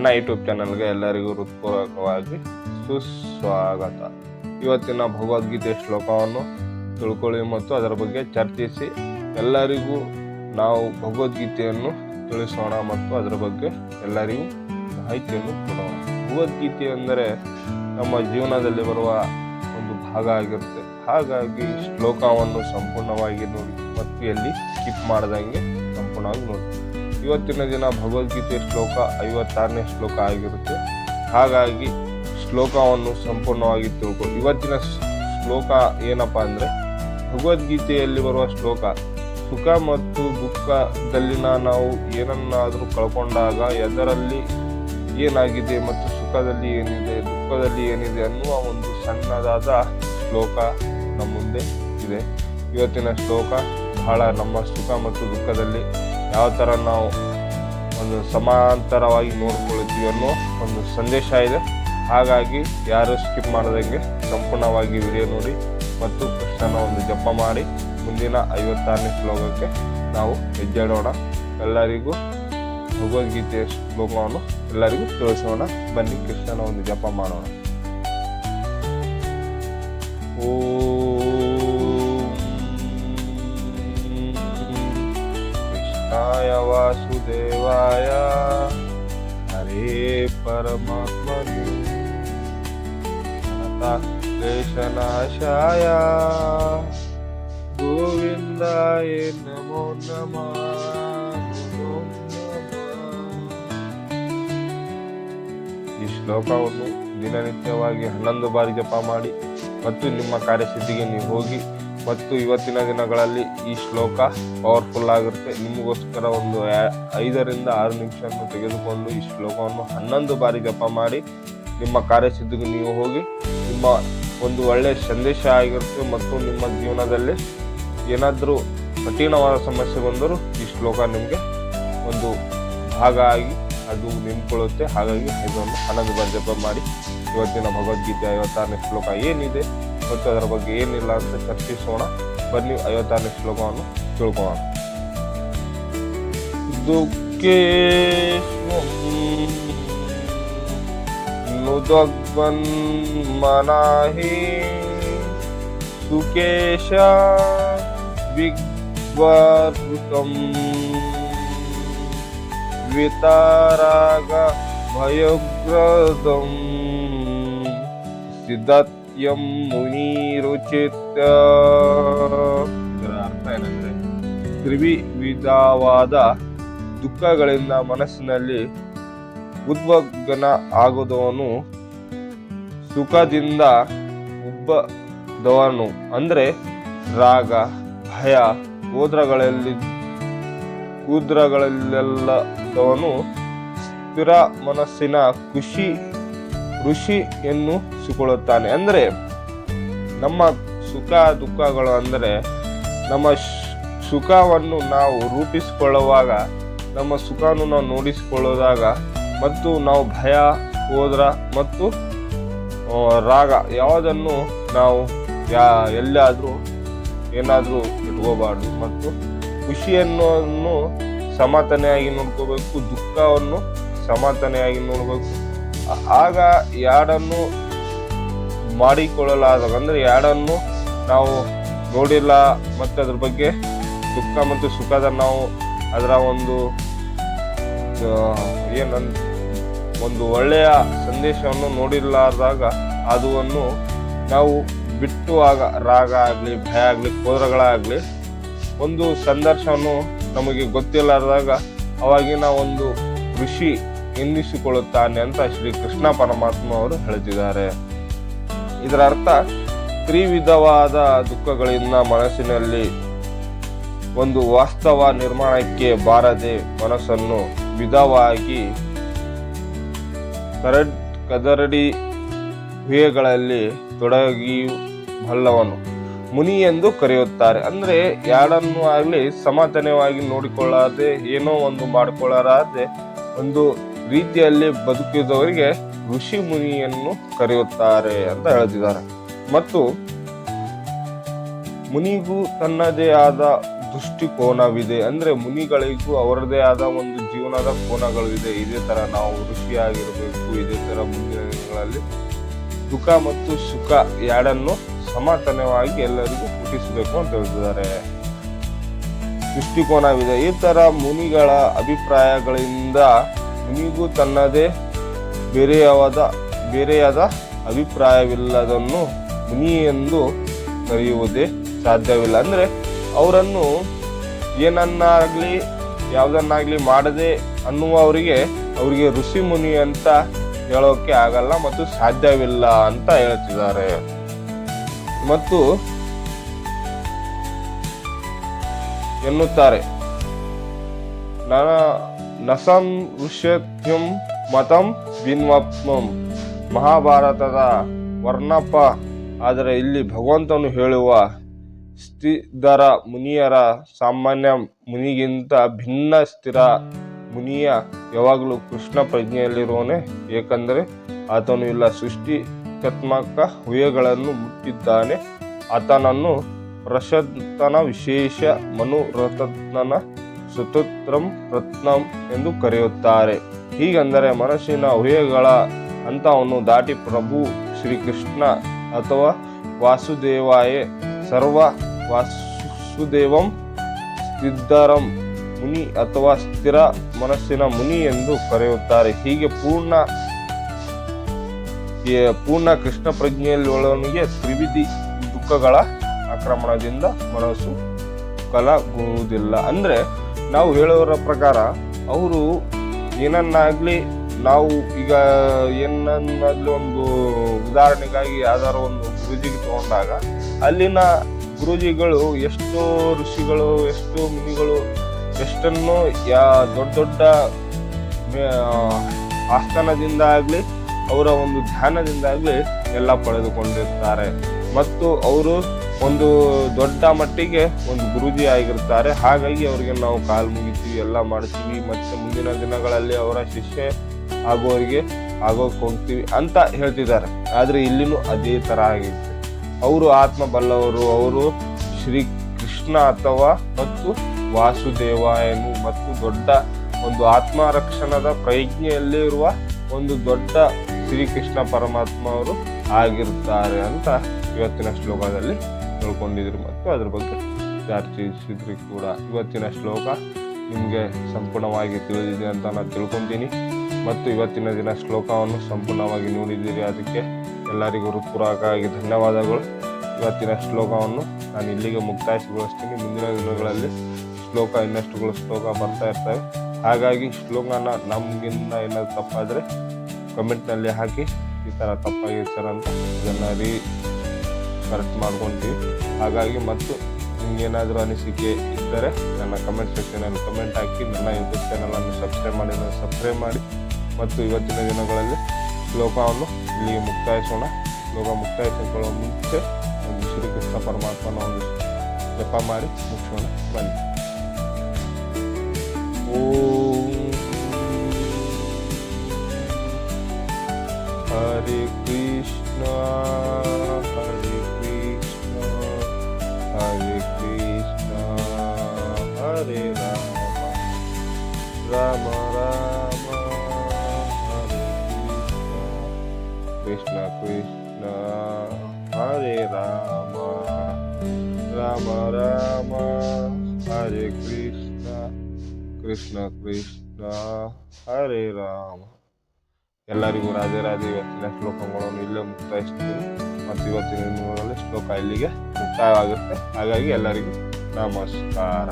ನನ್ನ ಯೂಟ್ಯೂಬ್ ಚಾನಲ್ಗೆ ಎಲ್ಲರಿಗೂ ಹೃತ್ಪೂರ್ವಕವಾಗಿ ಸುಸ್ವಾಗತ. ಇವತ್ತಿನ ಭಗವದ್ಗೀತೆ ಶ್ಲೋಕವನ್ನು ತಿಳ್ಕೊಳ್ಳಿ ಮತ್ತು ಅದರ ಬಗ್ಗೆ ಚರ್ಚಿಸಿ. ಎಲ್ಲರಿಗೂ ನಾವು ಭಗವದ್ಗೀತೆಯನ್ನು ತಿಳಿಸೋಣ ಮತ್ತು ಅದರ ಬಗ್ಗೆ ಎಲ್ಲರಿಗೂ ಮಾಹಿತಿಯನ್ನು ಕೊಡೋಣ. ಭಗವದ್ಗೀತೆ ಅಂದರೆ ನಮ್ಮ ಜೀವನದಲ್ಲಿ ಬರುವ ಒಂದು ಭಾಗ ಆಗಿರುತ್ತೆ. ಹಾಗಾಗಿ ಶ್ಲೋಕವನ್ನು ಸಂಪೂರ್ಣವಾಗಿ ನೋಡಿ, ಮತ್ತು ಎಲ್ಲಿ ಸ್ಕಿಪ್ ಮಾಡ್ದಂಗೆ ಸಂಪೂರ್ಣವಾಗಿ ನೋಡಿ. ಇವತ್ತಿನ ದಿನ ಭಗವದ್ಗೀತೆ ಶ್ಲೋಕ ಐವತ್ತಾರನೇ ಶ್ಲೋಕ ಆಗಿರುತ್ತೆ. ಹಾಗಾಗಿ ಶ್ಲೋಕವನ್ನು ಸಂಪೂರ್ಣವಾಗಿ ತಿಳ್ಕೊ ಇವತ್ತಿನ ಶ್ಲೋಕ ಏನಪ್ಪ ಅಂದರೆ, ಭಗವದ್ಗೀತೆಯಲ್ಲಿ ಬರುವ ಶ್ಲೋಕ, ಸುಖ ಮತ್ತು ದುಃಖದಲ್ಲಿನ ನಾವು ಏನನ್ನಾದರೂ ಕಳ್ಕೊಂಡಾಗ ಎದರಲ್ಲಿ ಏನಾಗಿದೆ ಮತ್ತು ಸುಖದಲ್ಲಿ ಏನಿದೆ, ದುಃಖದಲ್ಲಿ ಏನಿದೆ ಅನ್ನುವ ಒಂದು ಸಣ್ಣದಾದ ಶ್ಲೋಕ ನಮ್ಮ ಮುಂದೆ ಇದೆ. ಇವತ್ತಿನ ಶ್ಲೋಕ ಬಹಳ ನಮ್ಮ ಸುಖ ಮತ್ತು ದುಃಖದಲ್ಲಿ ಯಾವ ಥರ ನಾವು ಒಂದು ಸಮಾಂತರವಾಗಿ ನೋಡ್ಕೊಳ್ತೀವಿ ಅನ್ನೋ ಒಂದು ಸಂದೇಶ ಇದೆ. ಹಾಗಾಗಿ ಯಾರು ಸ್ಕಿಪ್ ಮಾಡದಂಗೆ ಸಂಪೂರ್ಣವಾಗಿ ವಿಡಿಯೋ ನೋಡಿ ಮತ್ತು ಕೃಷ್ಣನ ಒಂದು ಜಪ ಮಾಡಿ. ಮುಂದಿನ ಐವತ್ತಾರನೇ ಶ್ಲೋಕಕ್ಕೆ ನಾವು ಹೆಜ್ಜೆಡೋಣ ಎಲ್ಲರಿಗೂ ಭಗವದ್ಗೀತೆಯ ಶ್ಲೋಕವನ್ನು ಎಲ್ಲರಿಗೂ ತಿಳಿಸೋಣ. ಬನ್ನಿ ಕೃಷ್ಣನ ಒಂದು ಜಪ ಮಾಡೋಣ. ಓಂ ವಾಸುದೇವಾಯ. ಹರೇ ಪರಮಾತ್ಮನು. ಕ್ಲೇಶನಾಶಾಯ ಗೋವಿಂದಾಯ ನಮೋ ನಮ. ಈ ಶ್ಲೋಕವನ್ನು ದಿನನಿತ್ಯವಾಗಿ ಹನ್ನೊಂದು ಬಾರಿ ಜಪ ಮಾಡಿ ಮತ್ತು ನಿಮ್ಮ ಕಾರ್ಯಸಿದ್ಧಿಗೆ ನೀವು ಹೋಗಿ ಮತ್ತು ಇವತ್ತಿನ ದಿನಗಳಲ್ಲಿ ಈ ಶ್ಲೋಕ ಪವರ್ಫುಲ್ ಆಗಿರುತ್ತೆ. ನಿಮಗೋಸ್ಕರ ಒಂದು ಐದರಿಂದ ಆರು ನಿಮಿಷವನ್ನು ತೆಗೆದುಕೊಂಡು ಈ ಶ್ಲೋಕವನ್ನು ಹನ್ನೊಂದು ಬಾರಿ ಜಪ ಮಾಡಿ ನಿಮ್ಮ ಕಾರ್ಯಸಿದ್ಧಿಗೆ ನೀವು ಹೋಗಿ ನಿಮ್ಮ ಒಂದು ಒಳ್ಳೆಯ ಸಂದೇಶ ಆಗಿರುತ್ತೆ ಮತ್ತು ನಿಮ್ಮ ಜೀವನದಲ್ಲಿ ಏನಾದರೂ ಕಠಿಣವಾದ ಸಮಸ್ಯೆ ಬಂದರೂ ಈ ಶ್ಲೋಕ ನಿಮಗೆ ಒಂದು ಭಾಗ ಆಗಿ ಅದು ನಿಂತ್ಕೊಳ್ಳುತ್ತೆ. ಹಾಗಾಗಿ ಇದನ್ನು ಹನ್ನೊಂದು ಬಾರಿ ಜಪ ಮಾಡಿ. ಇವತ್ತಿನ ಭಗವದ್ಗೀತೆ ಐವತ್ತಾರನೇ ಶ್ಲೋಕ ಏನಿದೆ? ಮತ್ತು ಅದರ ಬಗ್ಗೆ ಏನಿಲ್ಲ ಅಂತ ಚರ್ಚಿಸೋಣ. ಬನ್ನಿ ಐವತ್ತಾರನೇ ಶ್ಲೋಕವನ್ನು ತಿಳ್ಕೋಣ ದುಃಖೇಶ್ವಂ ನುದಗ್ವನ್ ಮನಾಹಿ ಸುಕೇಶ ವಿಗ್ವೃತಂ ವಿತಾರಾಗ ಭಯಗ್ರದಂ. ಸಿದ್ಧತ್ಯಂ ಮುನಿರುಚಿತ ಇದರ ಅರ್ಥ ಏನಂದ್ರೆ, ತ್ರಿವಿಧವಾದ ದುಃಖಗಳಿಂದ ಮನಸ್ಸಿನಲ್ಲಿ ಉದ್ವಗ್ನ ಆಗೋದವನು ಸುಖದಿಂದ ಉಬ್ಬದವನು ಅಂದ್ರೆ ರಾಗ, ಭಯ ಕೂದ್ರಗಳಲ್ಲಿ ಕೂದ್ರಗಳಲ್ಲೆಲ್ಲದವನು ಸ್ಥಿರ ಮನಸ್ಸಿನ ಖುಷಿ ಋಷಿಯನ್ನು ಸಿಕೊಳ್ಳುತ್ತಾನೆ. ಅಂದರೆ ನಮ್ಮ ಸುಖ ದುಃಖಗಳು ಅಂದರೆ ನಮ್ಮ ಸುಖವನ್ನು ನಾವು ರೂಪಿಸಿಕೊಳ್ಳುವಾಗ, ನಮ್ಮ ಸುಖವನ್ನು ನಾವು ನೋಡಿಸಿಕೊಳ್ಳುವಾಗ ಮತ್ತು ನಾವು ಭಯ ಹೋದ್ರ ಮತ್ತು ರಾಗ ಯಾವುದನ್ನು ನಾವು ಯಾ ಎಲ್ಲಾದರೂ ಏನಾದರೂ ಇಟ್ಕೋಬಾರ್ದು. ಮತ್ತು ಖುಷಿಯನ್ನು ಸಮತನೆಯಾಗಿ ನೋಡ್ಕೋಬೇಕು, ದುಃಖವನ್ನು ಸಮತನೆಯಾಗಿ ನೋಡಬೇಕು ಆಗ ಯಾಡನ್ನು ಮಾಡಿಕೊಳ್ಳಲಾದ ಅಂದರೆ ಯಾಡನ್ನು ನಾವು ನೋಡಿಲ್ಲ ಮತ್ತು ಅದ್ರ ಬಗ್ಗೆ ದುಃಖ ಮತ್ತು ಸುಖದ ನಾವು ಅದರ ಒಂದು ಏನ ಒಂದು ಒಳ್ಳೆಯ ಸಂದೇಶವನ್ನು ನೋಡಿಲ್ಲಾರ್ದಾಗ ಅದನ್ನು ನಾವು ಬಿಟ್ಟು ಆಗ, ರಾಗ ಆಗಲಿ, ಭಯ ಆಗಲಿ, ಕೋದ್ರಗಳಾಗಲಿ, ಒಂದು ಸಂದರ್ಶವನ್ನು ನಮಗೆ ಗೊತ್ತಿಲ್ಲಾರ್ದಾಗ ಅವಾಗಿನ ಒಂದು ಋಷಿ ಎನ್ನಿಸಿಕೊಳ್ಳುತ್ತಾನೆ ಅಂತ ಶ್ರೀ ಕೃಷ್ಣ ಪರಮಾತ್ಮ ಅವರು ಹೇಳಿದ್ದಾರೆ. ಇದರ ಅರ್ಥ, ತ್ರಿವಿಧವಾದ ದುಃಖಗಳಿಂದ ಮನಸ್ಸಿನಲ್ಲಿ ಒಂದು ವಾಸ್ತವ ನಿರ್ಮಾಣಕ್ಕೆ ಬಾರದೆ ಮನಸ್ಸನ್ನು ವಿಧವಾಗಿ ಕರಡ್, ಕದರಡಿ ಹುಯಗಳಲ್ಲಿ ತೊಡಗಿ ಬಲ್ಲವನು. ಮುನಿ ಎಂದು ಕರೆಯುತ್ತಾರೆ. ಅಂದರೆ, ಯಾರನ್ನು ಆಗಲಿ ಸಮಾಧಾನವಾಗಿ ನೋಡಿಕೊಳ್ಳದೆ, ಏನೋ ಒಂದು ಮಾಡಿಕೊಳ್ಳಲಾರದೆ ಒಂದು ರೀತಿಯಲ್ಲಿ ಬದುಕಿದವರಿಗೆ ಋಷಿ ಮುನಿಯನ್ನು ಕರೆಯುತ್ತಾರೆ ಅಂತ ಹೇಳ್ತಿದ್ದಾರೆ. ಮತ್ತು ಮುನಿಗೂ ತನ್ನದೇ ಆದ ದೃಷ್ಟಿಕೋನವಿದೆ. ಅಂದ್ರೆ ಮುನಿಗಳಿಗೂ ಅವರದೇ ಆದ ಒಂದು ಜೀವನದ ಕೋನಗಳು ಇದೆ ಇದೇ ತರ ನಾವು ಋಷಿಯಾಗಿರಬೇಕು, ಇದೇ ತರ ಮುಂದಿನ ದಿನಗಳಲ್ಲಿ ದುಃಖ ಮತ್ತು ಸುಖ ಎರಡನ್ನು ಸಮಾತನವಾಗಿ ಎಲ್ಲರಿಗೂ ಹುಟ್ಟಿಸಬೇಕು ಅಂತ ಹೇಳ್ತಿದ್ದಾರೆ. ದೃಷ್ಟಿಕೋನವಿದೆ. ಈ ತರ ಮುನಿಗಳ ಅಭಿಪ್ರಾಯಗಳಿಂದ ಮುನಿಗೂ ತನ್ನದೇ ಬೇರೆಯವಾದ ಬೇರೆಯಾದ ಅಭಿಪ್ರಾಯವಿಲ್ಲದನ್ನು ಮುನಿ ಎಂದು ಕರೆಯುವುದೇ ಸಾಧ್ಯವಿಲ್ಲ. ಅಂದರೆ ಅವರನ್ನು ಏನನ್ನಾಗಲಿ, ಯಾವುದನ್ನಾಗಲಿ ಮಾಡದೆ ಅನ್ನುವವರಿಗೆ ಅವರಿಗೆ ಋಷಿ ಮುನಿ ಅಂತ ಹೇಳೋಕೆ ಆಗಲ್ಲ ಮತ್ತು ಸಾಧ್ಯವಿಲ್ಲ ಅಂತ ಹೇಳ್ತಿದ್ದಾರೆ. ಮತ್ತು ಎನ್ನುತ್ತಾರೆ. ನನ ನಸಂ ಋಷ್ಯತ್ಯಂ ಮತಂ ಭಿನ್ವಪ್ಮಂ ಮಹಾಭಾರತದ ವರ್ಣಪ್ಪ ಆದರೆ ಇಲ್ಲಿ ಭಗವಂತನು ಹೇಳುವ ಸ್ಥಿರ ಮುನಿಯರ ಸಾಮಾನ್ಯ ಮುನಿಗಿಂತ ಭಿನ್ನ ಸ್ಥಿರ ಮುನಿಯ ಯಾವಾಗಲೂ ಕೃಷ್ಣ ಪ್ರಜ್ಞೆಯಲ್ಲಿರುವನೆ ಏಕೆಂದರೆ ಆತನು ಇಲ್ಲ ಸೃಷ್ಟಿಕಾತ್ಮಕ ಹುಯಗಳನ್ನು ಮುಟ್ಟಿದ್ದಾನೆ. ಆತನನ್ನು ಪ್ರಶಸ್ತನ ವಿಶೇಷ ಮನುರತ್ನನ ಸುತುತ್ರಂ ರತ್ನಂ ಎಂದು ಕರೆಯುತ್ತಾರೆ. ಹೀಗೆಂದರೆ ಮನಸ್ಸಿನ ಊಹೆಗಳ ಹಂತವನ್ನು ದಾಟಿ ಪ್ರಭು ಶ್ರೀಕೃಷ್ಣ ಅಥವಾ ವಾಸುದೇವಾಯೇ ಸರ್ವ ವಾಸುದೇವಂ ಸ್ಥಿರಂ ಮುನಿ ಅಥವಾ ಸ್ಥಿರ ಮನಸ್ಸಿನ ಮುನಿ ಎಂದು ಕರೆಯುತ್ತಾರೆ. ಹೀಗೆ ಪೂರ್ಣ ಪೂರ್ಣ ಕೃಷ್ಣ ಪ್ರಜ್ಞೆಯಲ್ಲಿರುವವನಿಗೆ ತ್ರಿವಿಧಿ ದುಃಖಗಳ ಆಕ್ರಮಣದಿಂದ ಮನಸ್ಸು ಕಲಗುವುದಿಲ್ಲ. ಅಂದ್ರೆ ನಾವು ಹೇಳೋರ ಪ್ರಕಾರ ಅವರು ಏನನ್ನಾಗಲಿ ನಾವು ಈಗ ಏನನ್ನಾಗಲಿ ಒಂದು ಉದಾಹರಣೆಗಾಗಿ ಯಾವ್ದಾರ ಒಂದು ಗುರುಜಿಗೆ ತಗೊಂಡಾಗ ಅಲ್ಲಿನ ಗುರುಜಿಗಳು ಎಷ್ಟೋ ಋಷಿಗಳು, ಎಷ್ಟೋ ಮುನಿಗಳು, ಎಷ್ಟನ್ನು ಯಾ ದೊಡ್ಡ ದೊಡ್ಡ ಆಸ್ಥಾನದಿಂದ ಆಗಲಿ ಅವರ ಒಂದು ಧ್ಯಾನದಿಂದಾಗಲಿ ಎಲ್ಲ ಪಡೆದುಕೊಂಡಿರ್ತಾರೆ. ಮತ್ತು ಅವರು ಒಂದು ದೊಡ್ಡ ಮಟ್ಟಿಗೆ ಒಂದು ಗುರುಜಿ ಆಗಿರ್ತಾರೆ. ಹಾಗಾಗಿ ಅವರಿಗೆ ನಾವು ಕಾಲು ಮುಗಿತೀವಿ, ಎಲ್ಲ ಮಾಡ್ತೀವಿ. ಮತ್ತೆ ಮುಂದಿನ ದಿನಗಳಲ್ಲಿ ಅವರ ಶಿಷ್ಯ ಆಗೋರಿಗೆ ಆಗೋಕೆ ಹೋಗ್ತೀವಿ ಅಂತ ಹೇಳ್ತಿದ್ದಾರೆ. ಆದರೆ ಇಲ್ಲಿನೂ ಅದೇ ಥರ ಆಗಿತ್ತು. ಅವರು ಆತ್ಮ ಬಲ್ಲವರು ಅವರು ಶ್ರೀ ಕೃಷ್ಣ ಅಥವಾ ಮತ್ತು ವಾಸುದೇವಾಯನು ಮತ್ತು ದೊಡ್ಡ ಒಂದು ಆತ್ಮರಕ್ಷಣದ ಪ್ರಜ್ಞೆಯಲ್ಲಿ ಇರುವ ಒಂದು ದೊಡ್ಡ ಶ್ರೀಕೃಷ್ಣ ಪರಮಾತ್ಮ ಅವರು ಆಗಿರುತ್ತಾರೆ ಅಂತ ಇವತ್ತಿನ ಶ್ಲೋಕದಲ್ಲಿ ತಿಳ್ಕೊಂಡಿದ್ರು ಮತ್ತು ಅದ್ರ ಬಗ್ಗೆ ಚರ್ಚಿಸಿದ್ರು ಕೂಡ ಇವತ್ತಿನ ಶ್ಲೋಕ ನಿಮಗೆ ಸಂಪೂರ್ಣವಾಗಿ ತಿಳಿದಿದೆ ಅಂತ ನಾನು ತಿಳ್ಕೊತೀನಿ. ಮತ್ತು ಇವತ್ತಿನ ದಿನ ಶ್ಲೋಕವನ್ನು ಸಂಪೂರ್ಣವಾಗಿ ನೋಡಿದ್ದೀರಿ. ಅದಕ್ಕೆ ಎಲ್ಲರಿಗೂ ಹೃತ್ಪೂರ್ವಕವಾಗಿ ಧನ್ಯವಾದಗಳು. ಇವತ್ತಿನ ಶ್ಲೋಕವನ್ನು ನಾನು ಇಲ್ಲಿಗೆ ಮುಕ್ತಾಯಗೊಳಿಸ್ತೀನಿ. ಮುಂದಿನ ದಿನಗಳಲ್ಲಿ ಶ್ಲೋಕ ಇನ್ನಷ್ಟುಗಳು ಶ್ಲೋಕ ಬರ್ತಾ ಇರ್ತವೆ. ಹಾಗಾಗಿ ಶ್ಲೋಕನ ನಮಗಿಂತ ಏನಾದರೂ ತಪ್ಪಾದರೆ ಕಮೆಂಟ್ನಲ್ಲಿ ಹಾಕಿ. ಈ ಥರ ತಪ್ಪಾಗಿದೆ ಅಂತ ಅದನ್ನು ರೀ ಕರೆಕ್ಟ್ ಮಾಡ್ಕೊಂತೀವಿ ಹಾಗಾಗಿ ಮತ್ತು ನಿಮ್ಗೆ ಏನಾದರೂ ಅನಿಸಿಕೆ ಇದ್ದರೆ ನನ್ನ ಕಮೆಂಟ್ ಸೆಕ್ಷನಲ್ಲಿ ಕಮೆಂಟ್ ಹಾಕಿ. ನನ್ನ ಯೂಟ್ಯೂಬ್ ಚಾನಲನ್ನು ಸಬ್ಸ್ಕ್ರೈಬ್ ಮಾಡಿ ಸಬ್ಸ್ಕ್ರೈಬ್ ಮಾಡಿ. ಮತ್ತು ಇವತ್ತಿನ ದಿನಗಳಲ್ಲಿ ಶ್ಲೋಕವನ್ನು ಇಲ್ಲಿ ಮುಕ್ತಾಯಿಸೋಣ. ಶ್ಲೋಕ ಮುಕ್ತಾಯಿಸಿಕೊಳ್ಳುವ ಮುಂಚೆ ಒಂದು ಶ್ರೀಕೃಷ್ಣ ಪರಮಾತ್ಮನ ಒಂದು ಜಪ ಮಾಡಿ ಮುಗಿಸೋಣ ಬನ್ನಿ. ಓಂ ಹರಿ ಕೃಷ್ಣ. ಕೃಷ್ಣ ಕೃಷ್ಣ ಹರೇ ರಾಮ. ಎಲ್ಲರಿಗೂ ರಾಧೆ ರಾಧೆ. ಇವತ್ತಿನ ಶ್ಲೋಕಗಳನ್ನು ಇಲ್ಲೇ ಮುಕ್ತಾಯಿಸ್ತೀನಿ ಮತ್ತು ಇವತ್ತಿನ ಶ್ಲೋಕ ಇಲ್ಲಿಗೆ ಮುಕ್ತಾಯವಾಗುತ್ತೆ. ಹಾಗಾಗಿ ಎಲ್ಲರಿಗೂ ನಮಸ್ಕಾರ.